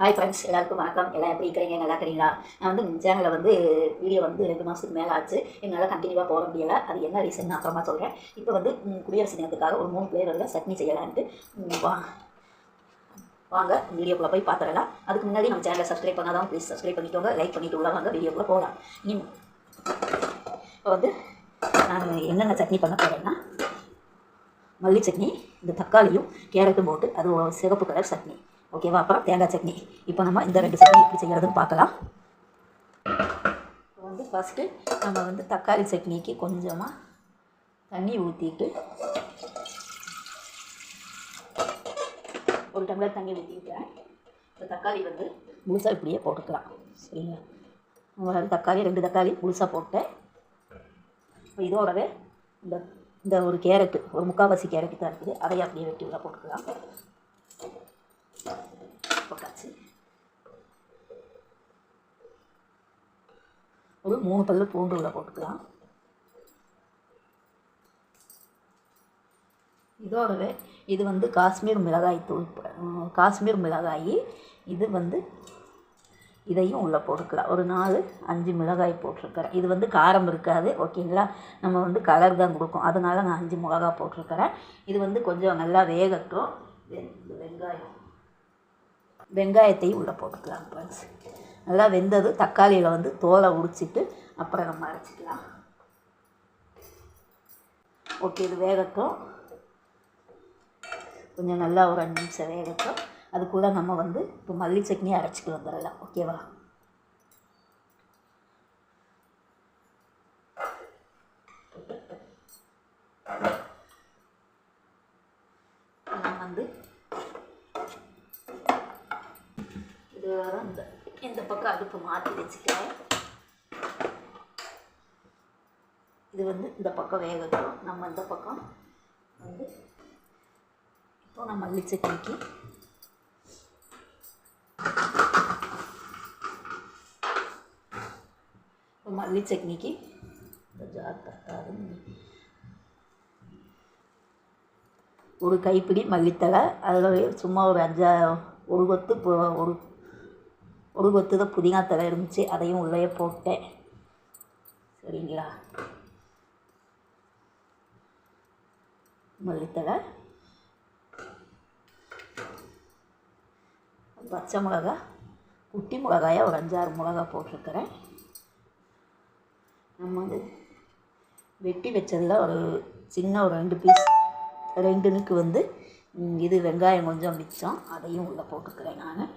Hi friends எல்லாருக்கும் வணக்கம். எல்லாம் எப்படி இருக்கிறீங்க? நல்லா இருக்கிறீங்களா? நான் வந்து சேனலில் வந்து வீடியோ வந்து ரெண்டு மாதத்துக்கு மேலே ஆச்சு. என்னால் கண்டினியூவாக போட முடியலை. அது என்ன ரீசன் அப்புறமா சொல்கிறேன் இப்போ வந்து குடியரசு தினத்துக்காக ஒரு மூணு ஃப்ளேவரில் சட்னி செய்யலான்ட்டு வா வாங்க வீடியோக்குள்ளே போய் பார்த்துடலாம் அதுக்கு முன்னாடி நம்ம சேனலை சப்ஸ்கிரைப் பண்ணாதான் ப்ளீஸ் சப்ஸ்கிரைப் பண்ணிக்கோங்க. லைக் பண்ணிட்டு உள்ள வாங்க வீடியோக்குள்ளே போகலாம். இனி இப்போ வந்து நான் என்னென்ன சட்னி பண்ண போகிறேன்னா மல்லி சட்னி இந்த தக்காளியும் கேரட்டும் போட்டு அது சிகப்பு கலர் சட்னி. ஓகேவா அப்புறம் தேங்காய் சட்னி. இப்போ நம்ம இந்த ரெண்டு சட்னி எப்படி செய்கிறதுன்னு பார்க்கலாம். இப்போ வந்து ஃபஸ்ட்டு நம்ம வந்து தக்காளி சட்னிக்கு கொஞ்சமாக தண்ணி ஊற்றிட்டு ஒரு டம்ளர் தண்ணி ஊற்றிக்கிட்டேன் இந்த தக்காளி வந்து முழுசாக இப்படியே போட்டுக்கலாம். சரிங்களா? தக்காளி ரெண்டு தக்காளி முழுசாக போட்டேன். இப்போ இதோடவே இந்த இந்த ஒரு கேரட்டு ஒரு முக்கால்வாசி கேரட்டு தான் இருக்குது. அதையே அப்படியே வெட்டி உள்ள போட்டுக்கலாம். போட்டாச்சு ஒரு மூணு பல்லு பூண்டு உள்ள போட்டுக்கலாம். இதோடவே இது வந்து காஷ்மீர் மிளகாய் தூள் காஷ்மீர் மிளகாய் இது வந்து இதையும் உள்ளே போட்டுக்கலாம். ஒரு நாலு அஞ்சு மிளகாய் போட்டிருக்கிறேன். இது வந்து காரம் இருக்காது ஓகேங்களா? நம்ம வந்து கலர் தான் கொடுக்கும். அதனால நான் அஞ்சு மிளகாய் போட்டிருக்கிறேன். இது வந்து கொஞ்சம் நல்லா வேகட்டும். வெங்காயம். வெங்காயத்தையும் உள்ளே போட்டுக்கலாம் ஃப்ரெண்ட்ஸ் நல்லா வெந்தது தக்காளியில் வந்து தோலை உரிச்சிட்டு அப்புறம் நம்ம அரைச்சிக்கலாம். ஓகே இது வேகட்டும். கொஞ்சம் நல்லா ஒரு அஞ்சு நிமிஷம் வேகட்டும். கூட நம்ம வந்து இப்போ மல்லி சட்னி அரைச்சிட்டு வந்துடலாம். ஓகேவா நம்ம வந்து இது இந்த இந்த பக்கம் அடுப்பு மாற்றி வச்சுட்டேன் இது வந்து இந்த பக்கம் வேகட்டும். நம்ம இந்த பக்கம் வந்து இப்போ நான் மல்லி சட்னிக்கு இப்போ மல்லி சட்னிக்கு ஜார் பத்தாதுன்னு ஒரு கைப்பிடி மல்லித்தலை அதில் சும்மா ஒரு அஞ்சா ஒரு கொத்து ஒரு ஒரு கொத்து தான் புதினா தழை இருந்துச்சு அதையும் உள்ளே போட்டேன். சரிங்களா? மல்லித்தலை பச்சை மிளகா குட்டி மிளகாயா ஒரு அஞ்சாறு மிளகா போட்டிருக்கிறேன். நம்ம வந்து வெட்டி வச்சதில் ஒரு சின்ன ஒரு ரெண்டு பீஸ் ரெண்டுனுக்கு வந்து இது வெங்காயம் கொஞ்சம் மிச்சம் அதையும் உள்ளே போட்டுக்கிறேன் நான்.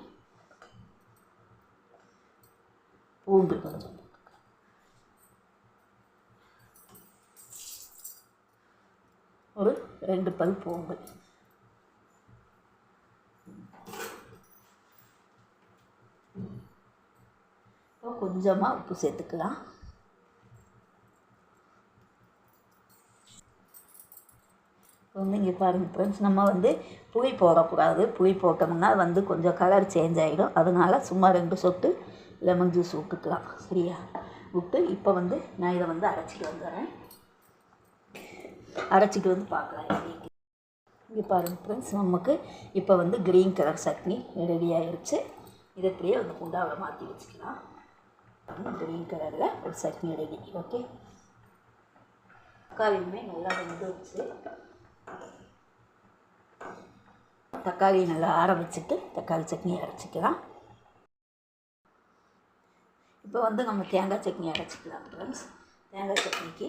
பூண்டு கொஞ்சம் ஒரு ரெண்டு பல் போங்கள் இப்போ கொஞ்சமாக உப்பு சேர்த்துக்கலாம். இப்போ வந்து இங்கே பாருங்கள் ஃப்ரெண்ட்ஸ் நம்ம வந்து புளி போடக்கூடாது. புளி போட்டோம்னா வந்து கொஞ்சம் கலர் சேஞ்ச் ஆகிடும் அதனால சும்மா ரெண்டு சொட்டு லெமன் ஜூஸ் விட்டுக்கலாம் சரியா? விட்டு இப்போ வந்து நான் இதை வந்து அரைச்சிட்டு வந்துடுறேன். அரைச்சிட்டு வந்து பார்க்கலாம். இங்கே பாருங்கள் ஃப்ரெண்ட்ஸ் நமக்கு இப்போ வந்து க்ரீன் கலர் சட்னி ரெடி ஆகிடுச்சு இதை இப்படியே வந்து குண்டாவில் மாற்றி வச்சுக்கலாம். க்ரீன் கலரில் ஒரு சட்னி ரெடி ஓகே தக்காளியுமே நல்லா வெந்துருச்சு. தக்காளி நல்லா ஆற வச்சுட்டு தக்காளி சட்னி அரைச்சிக்கலாம். இப்போ வந்து நம்ம தேங்காய் சட்னி அரைச்சிக்கலாம் ஃப்ரெண்ட்ஸ் தேங்காய் சட்னிக்கு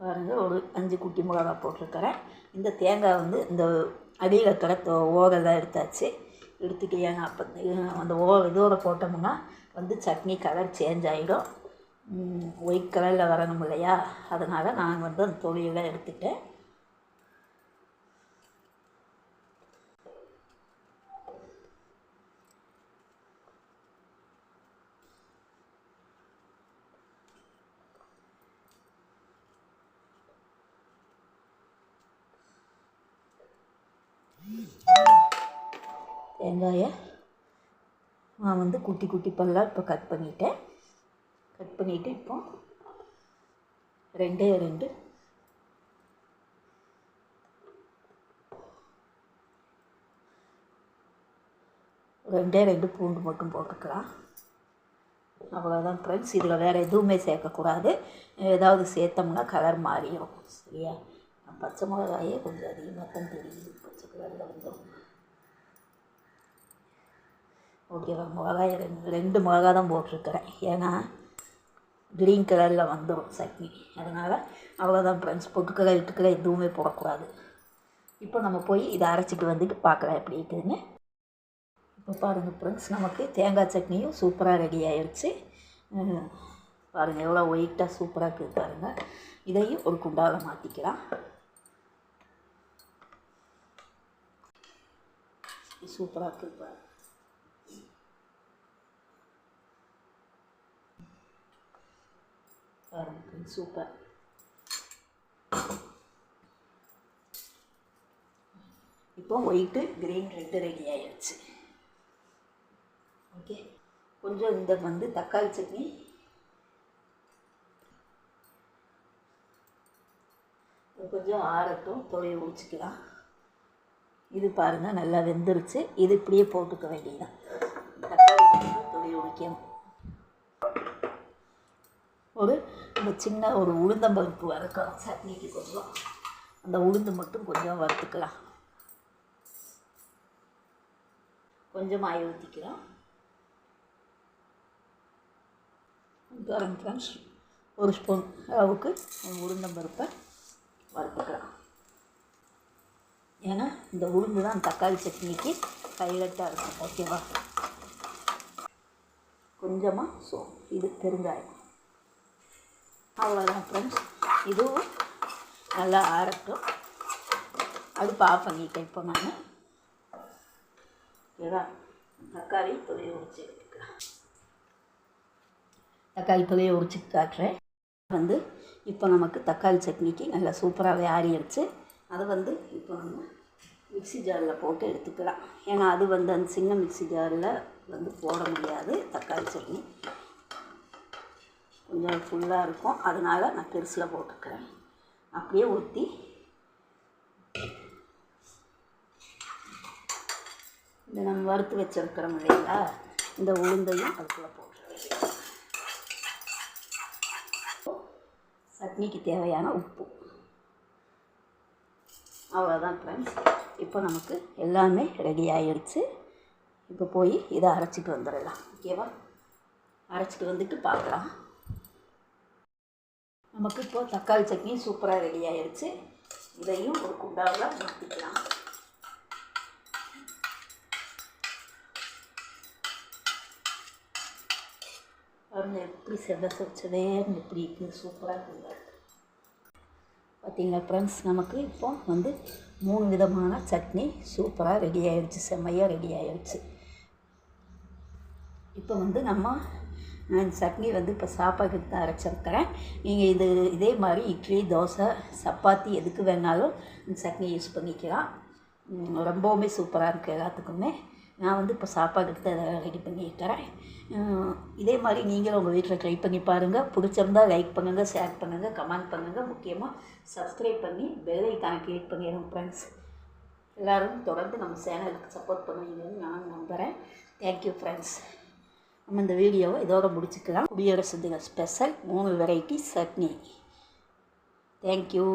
பாருங்கள் ஒரு அஞ்சு குட்டி மிளகா போட்டிருக்கிறேன். இந்த தேங்காய் வந்து இந்த அடியில் இருக்கிற ஓரெல்லாம் எடுத்தாச்சு. எடுத்துட்டு ஏங்க அப்போ அந்த ஓ இதோட போட்டோம்னா வந்து சட்னி கலர் சேஞ்ச் ஆகிடும் ஒயிட் கலரில் வரணும் இல்லையா? அதனால் நான் வந்து அந்த தொழிலெல்லாம் எடுத்துட்டேன். வெங்காய நான் வந்து குட்டி குட்டி பல்லாக இப்போ கட் பண்ணிட்டேன். கட் பண்ணிவிட்டு இப்போ ரெண்டே ரெண்டு. ரெண்டே ரெண்டு பூண்டு மட்டும் போட்டுக்கலாம். அவ்வளோதான் ஃப்ரெண்ட்ஸ் இதில் வேறு எதுவுமே சேர்க்கக்கூடாது. ஏதாவது சேர்த்தோம்னா கலர் மாறிடும். சரியா? பச்சை மிளகாயே கொஞ்சம் அதிகமாக தான் தெரியுது. பச்சை கலரில் வந்துடும் ஓகேவா மிளகாய் ரெண்டு ரெண்டு மிளகா தான் போட்டிருக்கிறேன். ஏன்னா க்ரீன் கலரில் வந்துடும் சட்னி. அதனால் அவ்வளோதான் ஃப்ரெண்ட்ஸ் பொட்டுக்கலை இட்டுக்கலை எதுவுமே போடக்கூடாது. இப்போ நம்ம போய் இதை அரைச்சிட்டு வந்துட்டு பார்க்கலாம் எப்படி இருக்குதுன்னு. இப்போ பாருங்கள் ஃப்ரெண்ட்ஸ் நமக்கு தேங்காய் சட்னியும் சூப்பராக ரெடி ஆயிடுச்சு பாருங்கள் எவ்வளோ ஒயிட்டாக சூப்பராக இருக்குது பாருங்கள் இதையும் ஒரு குண்டாவில் மாற்றிக்கலாம் சூப்பராக இருக்குது பாருங்க சூப்பர். இப்போ ஒயிட்டு க்ரீன் ரெட்டு ரெடி ஆயிடுச்சு ஓகே கொஞ்சம் இந்த வந்து தக்காளி சட்னி. கொஞ்சம் ஆறட்டும் தொலையை உடிச்சிக்கலாம் இது பாருங்கள் நல்லா வெந்துருச்சு. இது இப்படியே போட்டுக்க வேண்டியதுதான். தக்காளி கொஞ்சம் உடிக்கணும் ஒரு இந்த சின்ன ஒரு உளுந்தம்பருப்பு வறுக்கலாம் சட்னிக்கு கொஞ்சம் அந்த உளுந்து மட்டும் கொஞ்சம் வறுத்துக்கலாம். கொஞ்சம் ஆயில் ஊற்றிக்கலாம் கரம் ஃப்ரெண்ட்ஸ் ஒரு ஸ்பூன் அளவுக்கு உளுந்தம்பருப்பை வறுத்துக்கலாம். இந்த உளுந்து தான் தக்காளி சட்னிக்கு ஹைலைட்டாக இருக்கும் ஓகேவா கொஞ்சமாக சோ இது பெருங்காயம். அவ்வளோதான் ஃப்ரெண்ட்ஸ் இதுவும் நல்லா ஆறட்டும். அடுப்பு ஆஃப் பண்ணிட்டேன் இப்போ நான். ஓகேவா தக்காளி தொலையை உரிச்சு எடுத்துக்கலாம் தக்காளி தொலையை உரிச்சு காட்டுறேன். வந்து இப்போ நமக்கு தக்காளி சட்னிக்கு நல்லா சூப்பராகவே ஆறிடுச்சு. அதை வந்து இப்போ நம்ம மிக்ஸி ஜாரில் போட்டு எடுத்துக்கலாம். ஏன்னா அது வந்து அந்த சின்ன மிக்ஸி ஜாரில் வந்து போட முடியாது. தக்காளி சட்னி கொஞ்சம் ஃபுல்லாக இருக்கும். அதனால் நான் பெருசில் போட்டுக்கிறேன். அப்படியே ஊற்றி இந்த நம்ம வறுத்து வச்சிருக்கிறோம் இல்லைங்களா? இந்த உளுந்தையும் அதுக்குள்ளே போட்டுருவேன் சட்னிக்கு தேவையான உப்பு. அவ்வளோதான் ஃப்ரெண்ட்ஸ் இப்போ நமக்கு எல்லாமே ரெடி ஆகிடுச்சு இப்போ போய் இதை அரைச்சிட்டு வந்துடலாம். ஓகேவா அரைச்சிட்டு வந்துட்டு பார்க்கலாம். நமக்கு இப்போ தக்காளி சட்னி சூப்பராக ரெடி ஆகிடுச்சு இதையும் ஒரு குண்டாவில் மாற்றிக்கலாம் அவங்க எப்படி செவ செவச்சவேன்னு எப்படி இருக்குது சூப்பராக இருக்குது பார்த்தீங்களா ஃப்ரெண்ட்ஸ்? நமக்கு இப்போ வந்து மூணு விதமான சட்னி. சூப்பராக ரெடி ஆகிடுச்சு செம்மையாக ரெடி ஆகிடுச்சு இப்போ வந்து நம்ம நான் இந்த சட்னி வந்து இப்போ சாப்பாட்டுக்கு தான் அரைச்சிருக்கிறேன். நீங்கள் இது இதே மாதிரி இட்லி தோசை சப்பாத்தி எதுக்கு வேணாலும் இந்த சட்னி யூஸ் பண்ணிக்கலாம். ரொம்பவுமே சூப்பராக இருக்குது எல்லாத்துக்குமே. நான் வந்து இப்போ சாப்பாடு எடுத்து ரெடி பண்ணியிருக்கிறேன் ம், இதே மாதிரி நீங்களும் உங்கள் வீட்டில் ட்ரை பண்ணி பாருங்கள் பிடிச்சிருந்தா லைக் பண்ணுங்கள் ஷேர் பண்ணுங்கள் கமெண்ட் பண்ணுங்கள் முக்கியமாக சப்ஸ்கிரைப் பண்ணி பெல் ஐக்கானை கிளிக் பண்ணிடுங்க ஃப்ரெண்ட்ஸ் எல்லோரும் தொடர்ந்து நம்ம சேனலுக்கு சப்போர்ட் பண்ணுவீங்கன்னு நான் நம்புகிறேன் தேங்க்யூ ஃப்ரெண்ட்ஸ் நம்ம இந்த வீடியோவை இதோட முடிச்சுக்கலாம். குடியரசு தின ஸ்பெஷல் மூணு வெரைட்டி சட்னி. தேங்க்யூ